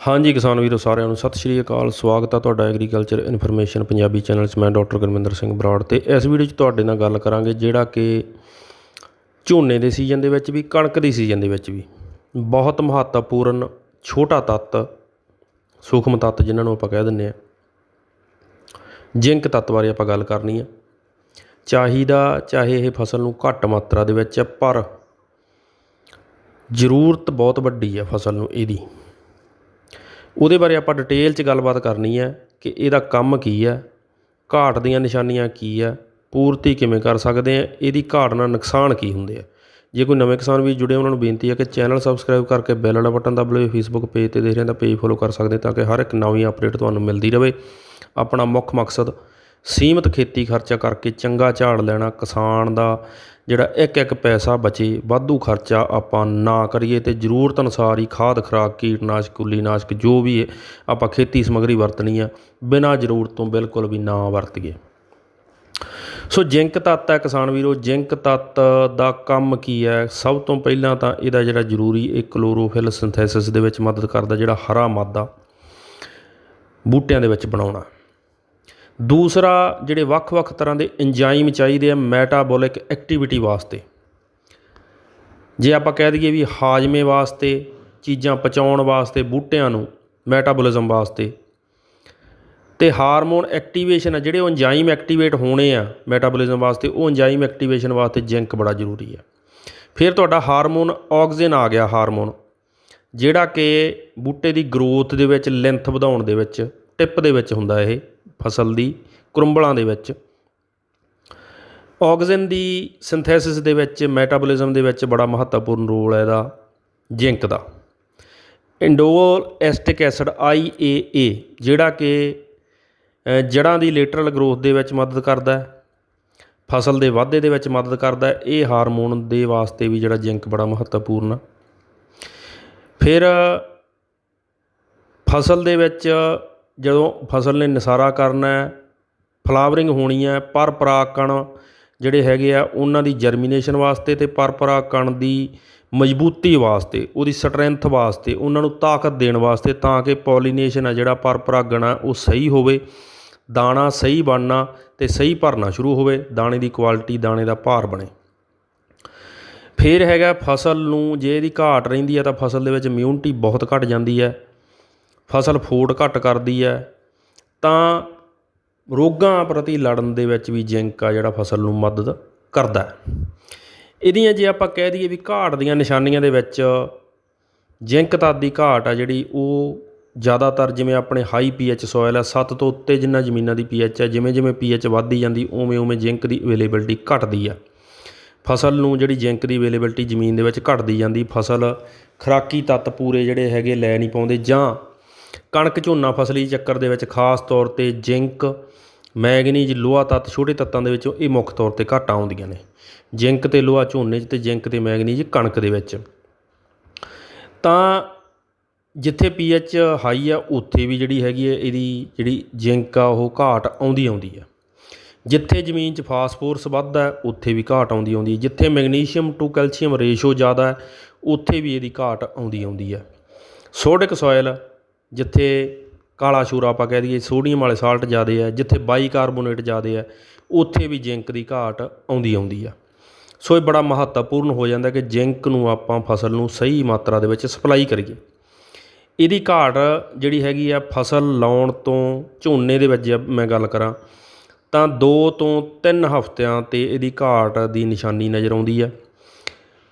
ਹਾਂਜੀ ਕਿਸਾਨ ਵੀਰੋ ਸਾਰਿਆਂ ਨੂੰ ਸਤਿ ਸ਼੍ਰੀ ਅਕਾਲ। ਸਵਾਗਤ ਹੈ ਤੁਹਾਡਾ ਐਗਰੀਕਲਚਰ ਇਨਫੋਰਮੇਸ਼ਨ ਪੰਜਾਬੀ ਚੈਨਲ 'ਚ। ਮੈਂ ਡਾਕਟਰ ਗੁਰਮਿੰਦਰ ਸਿੰਘ ਬਰਾੜ ਤੇ ਇਸ ਵੀਡੀਓ 'ਚ ਤੁਹਾਡੇ ਨਾਲ ਗੱਲ ਕਰਾਂਗੇ ਜਿਹੜਾ ਕਿ ਝੋਨੇ ਦੇ ਸੀਜ਼ਨ ਦੇ ਵਿੱਚ ਵੀ ਕਣਕ ਦੀ ਸੀਜ਼ਨ ਦੇ ਵਿੱਚ ਵੀ ਬਹੁਤ ਮਹੱਤਵਪੂਰਨ ਛੋਟਾ ਤੱਤ ਸੂਖਮ ਤੱਤ ਜਿਨ੍ਹਾਂ ਨੂੰ ਆਪਾਂ ਕਹਿ ਦਿੰਦੇ ਆ ਜਿੰਕ ਤੱਤ ਬਾਰੇ ਆਪਾਂ ਗੱਲ ਕਰਨੀ ਆ। ਚਾਹੀਦਾ ਚਾਹੇ ਇਹ ਫਸਲ ਨੂੰ ਘੱਟ ਮਾਤਰਾ ਦੇ ਵਿੱਚ ਹੈ, ਪਰ ਜ਼ਰੂਰਤ ਬਹੁਤ ਵੱਡੀ ਹੈ ਫਸਲ ਨੂੰ ਇਹਦੀ। ਉਹਦੇ ਬਾਰੇ ਆਪਾਂ ਡਿਟੇਲ 'ਚ ਗੱਲਬਾਤ ਕਰਨੀ ਹੈ ਕਿ ਇਹਦਾ ਕੰਮ ਕੀ ਹੈ, ਘਾਟ ਦੀਆਂ ਨਿਸ਼ਾਨੀਆਂ ਕੀ ਹੈ, ਪੂਰਤੀ ਕਿਵੇਂ ਕਰ ਸਕਦੇ ਆ ਇਹਦੀ ਘਾਟ ਨਾਲ ਨੁਕਸਾਨ ਕੀ ਹੁੰਦੇ ਆ। ਜੇ ਕੋਈ ਨਵੇਂ ਕਿਸਾਨ ਵੀ ਜੁੜੇ, ਉਹਨਾਂ ਨੂੰ ਬੇਨਤੀ ਹੈ ਕਿ ਚੈਨਲ ਸਬਸਕ੍ਰਾਈਬ ਕਰਕੇ ਬੈਲ ਵਾਲਾ ਬਟਨ ਦਬ ਲਓ ਫੇਸਬੁੱਕ ਪੇਜ ਤੇ ਦੇਖ ਰਹੇ ਤਾਂ ਪੇਜ ਫੋਲੋ ਕਰ ਸਕਦੇ ਤਾਂ ਕਿ ਹਰ ਇੱਕ ਨਵੀਂ ਅਪਡੇਟ ਤੁਹਾਨੂੰ ਮਿਲਦੀ ਰਹੇ। ਆਪਣਾ ਮੁੱਖ ਮਕਸਦ ਸੀਮਤ ਖੇਤੀ ਖਰਚਾ ਕਰਕੇ ਚੰਗਾ ਝਾੜ ਲੈਣਾ ਕਿਸਾਨ ਦਾ, ਜਿਹੜਾ ਇੱਕ ਇੱਕ ਪੈਸਾ ਬਚੇ, ਵਾਧੂ ਖਰਚਾ ਆਪਾਂ ਨਾ ਕਰੀਏ ਤੇ ਜ਼ਰੂਰਤ ਅਨੁਸਾਰ ਹੀ ਖਾਦ, ਖਰਾਕ, ਕੀਟਨਾਸ਼ਕ, ਕੁਲੀਨਾਸ਼ਕ ਜੋ ਵੀ ਆਪਾਂ ਖੇਤੀ ਸਮੱਗਰੀ ਵਰਤਣੀ ਆ, ਬਿਨਾਂ ਜ਼ਰੂਰਤ ਤੋਂ ਬਿਲਕੁਲ ਵੀ ਨਾ ਵਰਤੀਏ। ਸੋ ਜਿੰਕ ਤੱਤ ਹੈ ਕਿਸਾਨ ਵੀਰੋ, ਜਿੰਕ ਤੱਤ ਦਾ ਕੰਮ ਕੀ ਹੈ? ਸਭ ਤੋਂ ਪਹਿਲਾਂ ਤਾਂ ਇਹਦਾ ਜਿਹੜਾ ਜ਼ਰੂਰੀ ਇਹ ਕਲੋਰੋਫਿਲ ਸਿੰਥੈਸਿਸ ਦੇ ਵਿੱਚ ਮਦਦ ਕਰਦਾ ਜਿਹੜਾ ਹਰਾ ਮਾਦਾ ਬੂਟਿਆਂ ਦੇ ਵਿੱਚ ਬਣਾਉਣਾ। ਦੂਸਰਾ ਜਿਹੜੇ ਵੱਖ-ਵੱਖ ਤਰ੍ਹਾਂ ਦੇ ਇੰਜਾਈਮ ਚਾਹੀਦੇ ਆ ਮੈਟਾਬੋਲਿਕ ਐਕਟੀਵਿਟੀ ਵਾਸਤੇ। ਜੇ ਆਪਾਂ ਕਹਿ ਦਈਏ ਵੀ ਹਾਜ਼ਮੇ ਵਾਸਤੇ, ਚੀਜ਼ਾਂ ਪਚਾਉਣ ਵਾਸਤੇ, ਬੂਟਿਆਂ ਨੂੰ ਮੈਟਾਬੋਲਿਜ਼ਮ ਵਾਸਤੇ, ਤੇ ਹਾਰਮੋਨ ਐਕਟੀਵੇਸ਼ਨ ਆ, ਜਿਹੜੇ ਉਹ ਐਂਜ਼ਾਈਮ ਐਕਟੀਵੇਟ ਹੋਣੇ ਆ ਮੈਟਾਬੋਲਿਜ਼ਮ ਵਾਸਤੇ, ਉਹ ਐਂਜ਼ਾਈਮ ਐਕਟੀਵੇਸ਼ਨ ਵਾਸਤੇ ਜ਼ਿੰਕ ਬੜਾ ਜ਼ਰੂਰੀ ਆ। ਫਿਰ ਤੁਹਾਡਾ ਹਾਰਮੋਨ ਆਕਸੀਜਨ ਆ ਗਿਆ ਹਾਰਮੋਨ, ਜਿਹੜਾ ਕਿ ਬੂਟੇ ਦੀ ਗਰੋਥ ਦੇ ਵਿੱਚ ਲੈਂਥ ਵਧਾਉਣ ਦੇ ਵਿੱਚ ਟਿਪ ਦੇ ਵਿੱਚ ਹੁੰਦਾ ਇਹ। ਫਸਲ ਦੀ ਕਰੁੰਬਲਾਂ ਦੇ ਵਿੱਚ। ਆਕਸੀਜਨ ਦੀ ਸਿੰਥੈਸਿਸ ਦੇ ਵਿੱਚ ਮੈਟਾਬੋਲਿਜ਼ਮ ਦੇ ਵਿੱਚ ਬੜਾ ਮਹੱਤਵਪੂਰਨ ਰੋਲ ਹੈ ਇਹਦਾ ਜ਼ਿੰਕ ਦਾ। ਇੰਡੋਲ ਐਸਟਿਕ ਐਸਿਡ ਆਈਏਏ ਜਿਹੜਾ ਕਿ ਅ, ਜੜ੍ਹਾਂ ਦੀ ਲੇਟਰਲ ਗਰੋਥ ਦੇ ਵਿੱਚ ਮਦਦ ਕਰਦਾ ਹੈ ਫਸਲ ਦੇ ਵਾਧੇ ਦੇ ਵਿੱਚ ਮਦਦ ਕਰਦਾ ਹੈ ਇਹ ਹਾਰਮੋਨ ਦੇ ਵਾਸਤੇ ਵੀ ਜਿਹੜਾ ਜ਼ਿੰਕ ਬੜਾ ਮਹੱਤਵਪੂਰਨ ਆ ਫਿਰ ਫਸਲ ਦੇ ਵਿੱਚ ਜਦੋਂ ਫਸਲ ਨੇ ਨਸਾਰਾ ਕਰਨਾ ਫਲਾਵਰਿੰਗ ਹੋਣੀ ਹੈ, ਪਰ ਪਰਾਗਕਣ ਜਿਹੜੇ ਹੈਗੇ ਆ, ਉਹਨਾਂ ਦੀ ਜਰਮੀਨੇਸ਼ਨ ਵਾਸਤੇ ਅਤੇ ਪਰ ਪਰਾਗਕਣ ਦੀ ਮਜ਼ਬੂਤੀ ਵਾਸਤੇ, ਉਹਦੀ ਸਟਰੈਂਥ ਵਾਸਤੇ, ਉਹਨਾਂ ਨੂੰ ਤਾਕਤ ਦੇਣ ਵਾਸਤੇ ਤਾਂ ਕਿ ਪੋਲੀਨੇਸ਼ਨ ਆ ਜਿਹੜਾ ਪਰ ਪਰਾਗਣ ਆ, ਉਹ ਸਹੀ ਹੋਵੇ, ਦਾਣਾ ਸਹੀ ਬਣਨਾ ਤੇ ਸਹੀ ਭਰਨਾ ਸ਼ੁਰੂ ਹੋਵੇ, ਦਾਣੇ ਦੀ ਕੁਆਲਿਟੀ ਦਾਣੇ ਦਾ ਭਾਰ ਬਣੇ। ਫਿਰ ਹੈਗਾ ਫਸਲ ਨੂੰ, ਜੇ ਇਹਦੀ ਘਾਟ ਰਹਿੰਦੀ ਹੈ ਤਾਂ ਫਸਲ ਦੇ ਵਿੱਚ ਇਮਿਊਨਿਟੀ ਬਹੁਤ ਘਟ ਜਾਂਦੀ ਹੈ। ਫਸਲ ਫੂਡ ਘੱਟ ਕਰਦੀ ਹੈ, ਤਾਂ ਰੋਗਾਂ ਪ੍ਰਤੀ ਲੜਨ ਦੇ ਵਿੱਚ ਵੀ ਜ਼ਿੰਕ ਆ ਜਿਹੜਾ ਫਸਲ ਨੂੰ ਮਦਦ ਕਰਦਾ ਇਹਦੀਆਂ ਜੇ ਆਪਾਂ ਕਹਿ ਦਈਏ ਵੀ ਘਾਟ ਦੀਆਂ ਨਿਸ਼ਾਨੀਆਂ ਦੇ ਵਿੱਚ ਜ਼ਿੰਕ ਤੱਤ ਦੀ ਘਾਟ ਆ ਜਿਹੜੀ ਉਹ ਜ਼ਿਆਦਾਤਰ ਜਿਵੇਂ ਆਪਣੇ ਹਾਈ ਪੀਐਚ ਸੋਇਲ ਆ 7 ਤੋਂ ਉੱਤੇ ਜਿੰਨਾ ਜ਼ਮੀਨਾਂ ਦੀ ਪੀਐਚ ਹੈ ਜਿਵੇਂ ਜਿਵੇਂ ਪੀਐਚ ਵੱਧਦੀ ਜਾਂਦੀ, ਉਵੇਂ ਉਵੇਂ ਜ਼ਿੰਕ ਦੀ ਅਵੇਲੇਬਿਲਟੀ ਘਟਦੀ ਆ। ਫਸਲ ਨੂੰ ਜਿਹੜੀ ਜ਼ਿੰਕ ਦੀ ਅਵੇਲੇਬਿਲਟੀ ਜ਼ਮੀਨ ਦੇ ਵਿੱਚ ਘਟਦੀ ਜਾਂਦੀ, ਫਸਲ ਖੁਰਾਕੀ ਤੱਤ ਪੂਰੇ ਜਿਹੜੇ ਹੈਗੇ ਲੈ ਨਹੀਂ ਪਾਉਂਦੇ ਜਾਂ ਕਣਕ ਝੋਨਾ ਫਸਲੀ ਚੱਕਰ ਦੇ ਵਿੱਚ ਖਾਸ ਤੌਰ ਤੇ ਜ਼ਿੰਕ, ਮੈਗਨੀਜ਼, ਲੋਹਾ ਤੱਤ, ਛੋਟੇ ਤੱਤਾਂ ਦੇ ਵਿੱਚੋਂ ਇਹ ਮੁੱਖ ਤੌਰ ਤੇ ਘਾਟਾਂ ਆਉਂਦੀਆਂ ਨੇ। ਜ਼ਿੰਕ ਤੇ ਲੋਹਾ ਝੋਨੇ 'ਚ ਤੇ ਜ਼ਿੰਕ ਤੇ ਮੈਗਨੀਜ਼ ਕਣਕ ਦੇ ਵਿੱਚ। ਤਾਂ ਜਿੱਥੇ ਪੀਐਚ ਹਾਈ ਆ, ਉੱਥੇ ਵੀ ਜਿਹੜੀ ਹੈਗੀ ਹੈ ਇਹਦੀ ਜਿਹੜੀ ਜ਼ਿੰਕ ਆ, ਉਹ ਘਾਟ ਆਉਂਦੀ ਆਉਂਦੀ ਆ। ਜਿੱਥੇ ਜ਼ਮੀਨ 'ਚ ਫਾਸਫੋਰਸ ਵੱਧਦਾ ਹੈ, ਉੱਥੇ ਵੀ ਘਾਟ ਆਉਂਦੀ ਆਉਂਦੀ ਹੈ ਜਿੱਥੇ ਮੈਗਨੀਸ਼ੀਅਮ ਟੂ ਕੈਲਸ਼ੀਅਮ ਰੇਸ਼ੋ ਜ਼ਿਆਦਾ ਹੈ, ਉੱਥੇ ਵੀ ਇਹਦੀ ਘਾਟ ਆਉਂਦੀ ਆਉਂਦੀ ਹੈ ਸੋਡਿਕ ਸੋਇਲ ਜਿੱਥੇ ਕਾਲਾ ਸ਼ੂਰਾ ਆਪਾਂ ਕਹਿ ਦਈਏ, ਸੋਡੀਅਮ ਵਾਲੇ ਸਾਲਟ ਜ਼ਿਆਦੇ ਹੈ ਜਿੱਥੇ ਬਾਈਕਾਰਬੋਨੇਟ ਜ਼ਿਆਦੇ ਹੈ ਉੱਥੇ ਵੀ ਜ਼ਿੰਕ ਦੀ ਘਾਟ ਆਉਂਦੀ ਆਉਂਦੀ ਆ। ਸੋ ਇਹ ਬੜਾ ਮਹੱਤਵਪੂਰਨ ਹੋ ਜਾਂਦਾ ਕਿ ਜ਼ਿੰਕ ਨੂੰ ਆਪਾਂ ਫਸਲ ਨੂੰ ਸਹੀ ਮਾਤਰਾ ਦੇ ਵਿੱਚ ਸਪਲਾਈ ਕਰੀਏ। ਇਹਦੀ ਘਾਟ ਜਿਹੜੀ ਹੈਗੀ ਆ ਫਸਲ ਲਾਉਣ ਤੋਂ ਝੋਨੇ ਦੇ ਵਿੱਚ ਜੇ ਮੈਂ ਗੱਲ ਕਰਾਂ, ਤਾਂ 2 ਤੋਂ 3 ਹਫ਼ਤਿਆਂ ਤੇ ਇਹਦੀ ਘਾਟ ਦੀ ਨਿਸ਼ਾਨੀ ਨਜ਼ਰ ਆਉਂਦੀ ਹੈ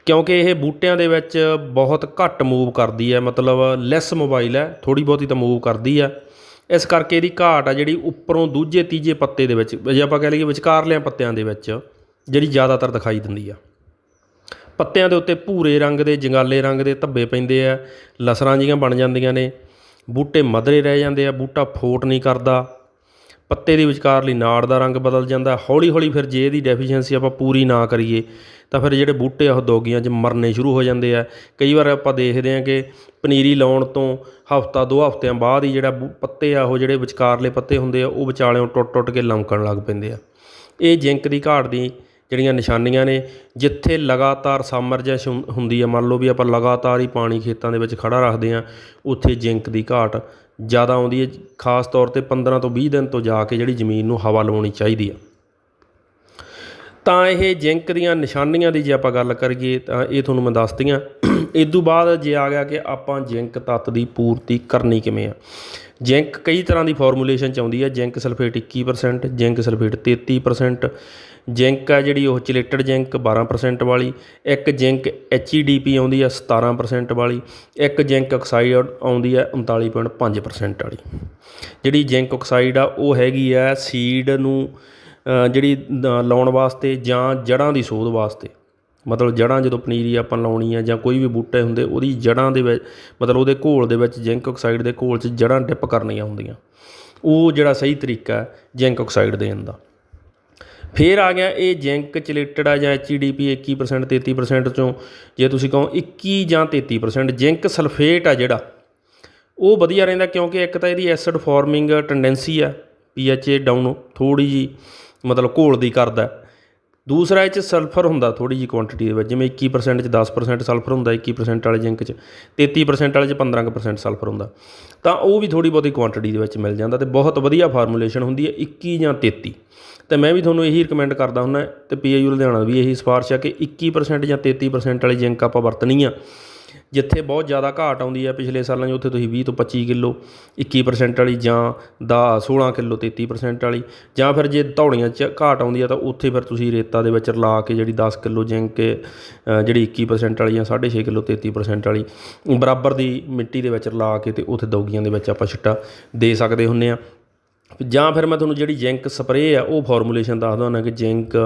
ਕਿਉਂਕਿ ਇਹ ਬੂਟਿਆਂ ਦੇ ਵਿੱਚ ਬਹੁਤ ਘੱਟ ਮੂਵ ਕਰਦੀ ਹੈ, ਮਤਲਬ ਲੈਸ ਮੋਬਾਈਲ ਹੈ, ਥੋੜ੍ਹੀ ਬਹੁਤੀ ਤਾਂ ਮੂਵ ਕਰਦੀ ਆ। ਇਸ ਕਰਕੇ ਇਹਦੀ ਘਾਟ ਆ ਜਿਹੜੀ ਉੱਪਰੋਂ ਦੂਜੇ ਤੀਜੇ ਪੱਤੇ ਦੇ ਵਿੱਚ, ਜੇ ਆਪਾਂ ਕਹਿ ਲਈਏ ਵਿਚਕਾਰਲਿਆਂ ਪੱਤਿਆਂ ਦੇ ਵਿੱਚ, ਜਿਹੜੀ ਜ਼ਿਆਦਾਤਰ ਦਿਖਾਈ ਦਿੰਦੀ ਆ। ਪੱਤਿਆਂ ਦੇ ਉੱਤੇ ਭੂਰੇ ਰੰਗ ਦੇ, ਜੰਗਾਲੇ ਰੰਗ ਦੇ ਧੱਬੇ ਪੈਂਦੇ ਆ, ਲਸਰਾਂ ਜੀਆਂ ਬਣ ਜਾਂਦੀਆਂ ਨੇ, ਬੂਟੇ ਮਧਰੇ ਰਹਿ ਜਾਂਦੇ ਆ, ਬੂਟਾ ਫੋਟ ਨਹੀਂ ਕਰਦਾ। ਪੱਤੇ ਦੇ ਵਿਚਕਾਰਲੀ ਨਾੜ ਦਾ ਰੰਗ ਬਦਲ ਜਾਂਦਾ ਹੌਲੀ ਹੌਲੀ ਫਿਰ ਜੇ ਇਹਦੀ ਡੈਫੀਸ਼ੀਐਂਸੀ ਆਪਾਂ ਪੂਰੀ ਨਾ ਕਰੀਏ, ਤਾਂ ਫਿਰ ਜਿਹੜੇ ਬੂਟੇ ਉਹ ਦੋਗੀਆਂ 'ਚ ਮਰਨੇ ਸ਼ੁਰੂ ਹੋ ਜਾਂਦੇ ਆ। ਕਈ ਵਾਰ ਆਪਾਂ ਦੇਖਦੇ ਹਾਂ ਕਿ ਪਨੀਰੀ ਲਾਉਣ ਤੋਂ ਹਫਤਾ, ਦੋ ਹਫਤਿਆਂ ਬਾਅਦ ਹੀ ਜਿਹੜਾ ਬੂ- ਪੱਤੇ ਆ ਉਹ ਜਿਹੜੇ ਵਿਚਕਾਰਲੇ ਪੱਤੇ ਹੁੰਦੇ ਆ, ਉਹ ਵਿਚਾਲਿਓਂ ਟੁੱਟ ਟੁੱਟ ਕੇ ਲਮਕਣ ਲੱਗ ਪੈਂਦੇ ਆ। ਇਹ ਜ਼ਿੰਕ ਦੀ ਘਾਟ ਦੀ ਜਿਹੜੀਆਂ ਨਿਸ਼ਾਨੀਆਂ ਨੇ, ਜਿੱਥੇ ਲਗਾਤਾਰ ਸਾਮਰਜੈਸ਼ ਹੁੰਦੀ ਹੈ ਮੰਨ ਲਓ ਵੀ ਆਪਾਂ ਲਗਾਤਾਰ ਹੀ ਪਾਣੀ ਖੇਤਾਂ ਦੇ ਵਿੱਚ ਖੜਾ ਰੱਖਦੇ ਹਾਂ, ਉੱਥੇ ਜ਼ਿੰਕ ਦੀ ਘਾਟ ਜ਼ਿਆਦਾ ਆਉਂਦੀ ਹੈ, ਖਾਸ ਤੌਰ ਤੇ 15 ਤੋਂ 20 ਦਿਨ ਤੋਂ ਜਾ ਕੇ ਜਿਹੜੀ ਜ਼ਮੀਨ ਨੂੰ ਹਵਾ ਲਵਾਉਣੀ ਚਾਹੀਦੀ ਆ। ਤਾਂ ਇਹ ਜ਼ਿੰਕ ਦੀਆਂ ਨਿਸ਼ਾਨੀਆਂ ਦੀ ਜੇ ਆਪਾਂ ਗੱਲ ਕਰੀਏ ਤਾਂ ਇਹ ਤੁਹਾਨੂੰ ਮੈਂ ਦੱਸਤੀਆਂ। ਇਸ ਤੋਂ ਬਾਅਦ ਜੇ ਆ ਗਿਆ ਕਿ ਆਪਾਂ ਜ਼ਿੰਕ ਤੱਤ ਦੀ ਪੂਰਤੀ ਕਰਨੀ ਕਿਵੇਂ ਆ। ਜ਼ਿੰਕ ਕਈ ਤਰ੍ਹਾਂ ਦੀ ਫਾਰਮੂਲੇਸ਼ਨ ਚ ਆਉਂਦੀ ਹੈ zinc sulphate 21% zinc sulphate 33% zinc ਆ ਜਿਹੜੀ ਉਹ ਚਲੇਟਡ ਜ਼ਿੰਕ 12% ਵਾਲੀ। ਇੱਕ ਜ਼ਿੰਕ HEDP ਆਉਂਦੀ ਆ 17% ਵਾਲੀ। ਇੱਕ ਜ਼ਿੰਕ ਆਕਸਾਈਡ ਆਉਂਦੀ ਆ 39.5% ਵਾਲੀ। ਜਿਹੜੀ ਜ਼ਿੰਕ ਆਕਸਾਈਡ ਆ, ਉਹ ਹੈਗੀ ਆ ਸੀਡ ਨੂੰ ਜਿਹੜੀ ਲਾਉਣ ਵਾਸਤੇ ਜਾਂ ਜੜ੍ਹਾਂ ਦੀ ਸੋਧ ਵਾਸਤੇ। ਮਤਲਬ ਜੜ੍ਹਾਂ ਜਦੋਂ ਪਨੀਰੀ ਆਪਾਂ ਲਾਉਣੀ ਆ ਜਾਂ ਕੋਈ ਵੀ ਬੂਟੇ ਹੁੰਦੇ, ਉਹਦੀ ਜੜ੍ਹਾਂ ਦੇ ਵਿੱਚ, ਮਤਲਬ ਉਹਦੇ ਘੋਲ ਦੇ ਵਿੱਚ ਜ਼ਿੰਕ ਆਕਸਾਈਡ ਦੇ ਘੋਲ 'ਚ ਜੜ੍ਹਾਂ ਡਿਪ ਕਰਨੀਆਂ ਹੁੰਦੀਆਂ। ਉਹ ਜਿਹੜਾ ਸਹੀ ਤਰੀਕਾ ਹੈ, ਜ਼ਿੰਕ ਆਕਸਾਈਡ ਦੇਣ ਦਾ। ਫਿਰ ਆ ਗਿਆ ਇਹ ਜ਼ਿੰਕ ਚਿਲੇਟਡ ਆ ਜਾਂ HEDP 21% 33% ਚੋਂ। ਜੇ ਤੁਸੀਂ ਕਹੋ 21 ਜਾਂ 33% ਜ਼ਿੰਕ ਸਲਫੇਟ ਆ ਜਿਹੜਾ, ਉਹ ਵਧੀਆ ਰਹਿੰਦਾ ਕਿਉਂਕਿ ਇੱਕ ਤਾਂ ਇਹਦੀ ਐਸਿਡ ਫਾਰਮਿੰਗ ਟੈਂਡੈਂਸੀ ਆ pH ਡਾਊਨ ਥੋੜੀ ਜੀ ਮਤਲਬ ਘੋਲ ਦੀ ਕਰਦਾ। ਦੂਸਰਾ ਇਹ ਚ ਸਲਫਰ ਹੁੰਦਾ ਥੋੜੀ ਜੀ ਕੁਆਂਟੀਟੀ ਦੇ ਵਿੱਚ, ਜਿਵੇਂ 21% ਚ 10% ਸਲਫਰ ਹੁੰਦਾ 21% ਵਾਲੇ ਜ਼ਿੰਕ ਚ 33% ਵਾਲੇ ਚ 15% ਸਲਫਰ ਹੁੰਦਾ। ਤਾਂ ਉਹ ਵੀ ਥੋੜੀ ਬਹੁਤੀ ਕੁਆਂਟੀਟੀ ਦੇ ਵਿੱਚ ਮਿਲ ਜਾਂਦਾ ਤੇ ਬਹੁਤ ਵਧੀਆ ਫਾਰਮੂਲੇਸ਼ਨ ਹੁੰਦੀ ਹੈ 21 ਜਾਂ 33 ਅਤੇ ਮੈਂ ਵੀ ਤੁਹਾਨੂੰ ਇਹੀ ਰਿਕਮੈਂਡ ਕਰਦਾ ਹੁੰਦਾ ਤੇ ਪੀਆਈਯੂ ਲੁਧਿਆਣਾ ਵੀ ਇਹੀ ਸਿਫਾਰਿਸ਼ ਆ ਕਿ 21% ਜਾਂ 33% ਵਾਲੀ ਜ਼ਿੰਕ ਆਪਾਂ ਵਰਤਣੀ ਆ। ਜਿੱਥੇ ਬਹੁਤ ਜ਼ਿਆਦਾ ਘਾਟ ਆਉਂਦੀ ਹੈ ਪਿਛਲੇ ਸਾਲਾਂ 'ਚ, ਉੱਥੇ ਤੁਸੀਂ 20 ਤੋਂ 25 ਕਿਲੋ 21% ਵਾਲੀ ਜਾਂ ਦਾ 16 ਕਿਲੋ 33% ਵਾਲੀ। ਜਾਂ ਫਿਰ ਜੇ ਧੌੜੀਆਂ 'ਚ ਘਾਟ ਆਉਂਦੀ ਹੈ ਤਾਂ ਉੱਥੇ ਫਿਰ ਤੁਸੀਂ ਰੇਤਾ ਦੇ ਵਿੱਚ ਰਲਾ ਕੇ ਜਿਹੜੀ 10 ਕਿਲੋ ਜ਼ਿੰਕ ਜਿਹੜੀ 21% ਵਾਲੀ ਜਾਂ 6.5 ਕਿਲੋ 33% ਵਾਲੀ, ਬਰਾਬਰ ਦੀ ਮਿੱਟੀ ਦੇ ਵਿੱਚ ਰਲਾ ਕੇ ਤੇ ਉੱਥੇ ਦੌਗੀਆਂ ਦੇ ਵਿੱਚ ਆਪਾਂ ਛਿੱਟਾ ਦੇ ਸਕਦੇ ਹੁੰਨੇ ਆ। ਜਾਂ ਫਿਰ ਮੈਂ ਤੁਹਾਨੂੰ ਜਿਹੜੀ ਜ਼ਿੰਕ ਸਪਰੇਅ ਆ, ਉਹ ਫਾਰਮੂਲੇਸ਼ਨ ਦੱਸਦਾ ਹੁੰਦਾ ਕਿ ਜ਼ਿੰਕ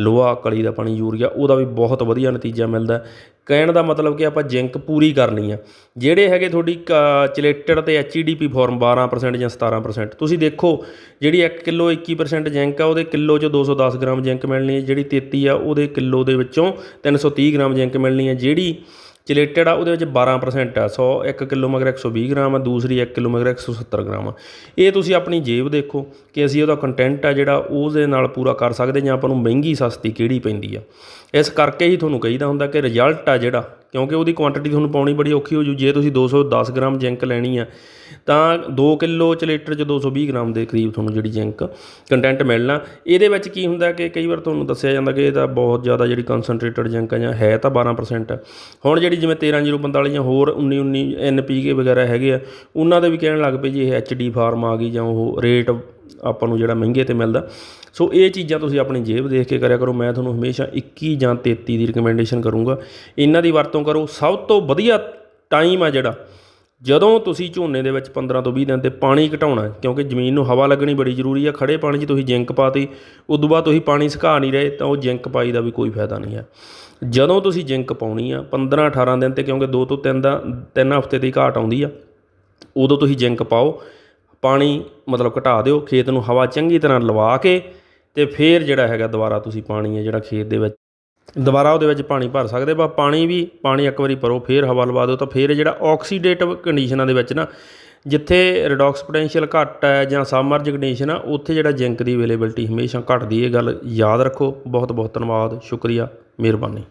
ਲੋਹਾ, ਕਲੀ ਦਾ ਪਾਣੀ, ਯੂਰੀਆ, ਉਹਦਾ ਵੀ ਬਹੁਤ ਵਧੀਆ ਨਤੀਜਾ ਮਿਲਦਾ। ਕਹਿਣ ਦਾ ਮਤਲਬ ਕਿ ਆਪਾਂ ਜ਼ਿੰਕ ਪੂਰੀ ਕਰਨੀ ਆ। ਜਿਹੜੇ ਹੈਗੇ ਤੁਹਾਡੀ ਚਿਲੇਟਡ ਤੇ HEDP ਫਾਰਮ 12% ਜਾਂ 17% ਤੁਸੀਂ ਦੇਖੋ, ਜਿਹੜੀ 1 ਕਿਲੋ 21% ਜ਼ਿੰਕ ਆ, ਉਹਦੇ ਕਿਲੋ 'ਚ 210 ਗ੍ਰਾਮ ਜ਼ਿੰਕ ਮਿਲਣੀ ਹੈ ਜਿਹੜੀ 33 ਆ, ਉਹਦੇ ਕਿਲੋ ਦੇ ਵਿੱਚੋਂ 330 ਗ੍ਰਾਮ ਜ਼ਿੰਕ ਮਿਲਣੀ ਹੈ ਜਿਹੜੀ ਚਿਲੇਟਡ ਆ, ਉਹਦੇ ਵਿੱਚ 12% ਆ 100 1 ਕਿਲੋ ਮਗਰ 120 ਗ੍ਰਾਮ ਆ, ਦੂਸਰੀ 1 ਕਿਲੋ ਮਗਰ 170 ਗ੍ਰਾਮ ਆ। ਇਹ ਤੁਸੀਂ ਆਪਣੀ ਜੇਬ ਦੇਖੋ ਕਿ ਅਸੀਂ ਉਹਦਾ ਕੰਟੈਂਟ ਆ ਜਿਹੜਾ ਉਹਦੇ ਨਾਲ ਪੂਰਾ ਕਰ ਸਕਦੇ ਜਾਂ ਆਪਾਂ ਨੂੰ ਮਹਿੰਗੀ ਸਸਤੀ ਕਿਹੜੀ ਪੈਂਦੀ ਆ। ਇਸ ਕਰਕੇ ਹੀ ਤੁਹਾਨੂੰ ਕਹੀਦਾ ਹੁੰਦਾ ਕਿ ਰਿਜ਼ਲਟ ਆ ਜਿਹੜਾ ਕਿਉਂਕਿ ਉਹਦੀ ਕੁਆਂਟੀਟੀ ਤੁਹਾਨੂੰ ਪਾਉਣੀ ਬੜੀ ਔਖੀ ਹੋ ਜੂ। ਜੇ ਤੁਸੀਂ 210 ਗ੍ਰਾਮ ਜ਼ਿੰਕ ਲੈਣੀ ਆ, ਤਾਂ 2 ਕਿਲੋ ਲੀਟਰ 'ਚ 220 ਗ੍ਰਾਮ ਦੇ ਕਰੀਬ ਤੁਹਾਨੂੰ ਜਿਹੜੀ ਜ਼ਿੰਕ ਕੰਟੈਂਟ ਮਿਲਣਾ। ਇਹਦੇ ਵਿੱਚ ਕੀ ਹੁੰਦਾ ਕਿ ਕਈ ਵਾਰ ਤੁਹਾਨੂੰ ਦੱਸਿਆ ਜਾਂਦਾ ਕਿ ਇਹ ਤਾਂ ਬਹੁਤ ਜ਼ਿਆਦਾ ਜਿਹੜੀ ਕਨਸੈਂਟਰੇਟਡ ਜ਼ਿੰਕ ਆ ਜਾਂ ਹੈ ਤਾਂ 12% ਹੁਣ ਜਿਹੜੀ ਜਿਵੇਂ 13045 ਜਾਂ ਹੋਰ 19 19 ਐਨਪੀਕੇ ਵਗੈਰਾ ਹੈਗੇ ਆ, ਉਹਨਾਂ ਦੇ ਵੀ ਕਹਿਣ ਲੱਗ ਪਏ ਜੀ, ਇਹ ਐਚਡੀ ਫਾਰਮ ਆ ਗਈ ਜਾਂ ਉਹ ਰੇਟ ਆਪਾਂ ਨੂੰ ਜਿਹੜਾ ਮਹਿੰਗੇ ਤੇ ਮਿਲਦਾ। ਸੋ ਇਹ ਚੀਜ਼ਾਂ ਤੁਸੀਂ ਆਪਣੀ ਜੇਬ ਦੇਖ ਕੇ ਕਰਿਆ ਕਰੋ। ਮੈਂ ਤੁਹਾਨੂੰ ਹਮੇਸ਼ਾ 21 ਜਾਂ 33 ਦੀ ਰਿਕਮੈਂਡੇਸ਼ਨ ਕਰੂੰਗਾ। ਇਹਨਾਂ ਦੀ ਵਰਤੋਂ ਕਰੋ। ਸਭ ਤੋਂ ਵਧੀਆ ਟਾਈਮ ਆ ਜਿਹੜਾ। ਜਦੋਂ ਤੁਸੀਂ ਝੋਨੇ ਦੇ ਵਿੱਚ 15 ਤੋਂ 20 ਦਿਨ ਤੇ ਪਾਣੀ ਘਟਾਉਣਾ ਕਿਉਂਕਿ ਜ਼ਮੀਨ ਨੂੰ ਹਵਾ ਲੱਗਣੀ ਬੜੀ ਜ਼ਰੂਰੀ ਆ। ਖੜੇ ਪਾਣੀ 'ਚ ਤੁਸੀਂ ਜ਼ਿੰਕ ਪਾਤੀ, ਉਦੋਂ ਬਾਅਦ ਤੁਸੀਂ ਪਾਣੀ ਸੁਕਾ ਨਹੀਂ ਰਹੇ, ਤਾਂ ਉਹ ਜ਼ਿੰਕ ਪਾਈ ਦਾ ਵੀ ਕੋਈ ਫਾਇਦਾ ਨਹੀਂ ਹੈ। ਜਦੋਂ ਤੁਸੀਂ ਜ਼ਿੰਕ ਪਾਉਣੀ ਆ 15 18 ਦਿਨ ਤੇ, ਕਿਉਂਕਿ 2 ਤੋਂ 3 ਦਾ 3 ਹਫ਼ਤੇ ਦੀ ਘਾਟ ਆਉਂਦੀ ਆ, ਉਦੋਂ ਤੁਸੀਂ ਜ਼ਿੰਕ ਪਾਓ। ਪਾਣੀ ਮਤਲਬ ਘਟਾ ਦਿਓ, ਖੇਤ ਨੂੰ ਹਵਾ ਚੰਗੀ ਤਰ੍ਹਾਂ ਲਵਾ ਕੇ ਤੇ ਫਿਰ ਜਿਹੜਾ ਹੈਗਾ ਦੁਬਾਰਾ ਤੁਸੀਂ ਪਾਣੀ ਹੈ ਜਿਹੜਾ ਖੇਤ ਦੇ ਵਿੱਚ ਦੁਬਾਰਾ ਉਹਦੇ ਵਿੱਚ ਪਾਣੀ ਭਰ ਸਕਦੇ ਬਾ ਪਾਣੀ ਵੀ, ਪਾਣੀ ਇੱਕ ਵਾਰੀ ਭਰੋ, ਫਿਰ ਹਵਾ ਲਵਾ ਦਿਓ ਤਾਂ ਫਿਰ ਜਿਹੜਾ ਆਕਸੀਡੇਟਿਵ ਕੰਡੀਸ਼ਨਾਂ ਦੇ ਵਿੱਚ ਨਾ, ਜਿੱਥੇ ਰਿਡੌਕਸ ਪੋਟੈਂਸ਼ੀਅਲ ਘੱਟ ਹੈ ਜਾਂ ਸਬਮਰਜ ਕੰਡੀਸ਼ਨ ਆ, ਉੱਥੇ ਜਿਹੜਾ ਜ਼ਿੰਕ ਦੀ ਅਵੇਲੇਬਿਲਟੀ ਹਮੇਸ਼ਾ ਘਟਦੀ ਇਹ ਗੱਲ ਯਾਦ ਰੱਖੋ। ਬਹੁਤ ਬਹੁਤ ਧੰਨਵਾਦ। ਸ਼ੁਕਰੀਆ। ਮਿਹਰਬਾਨੀ।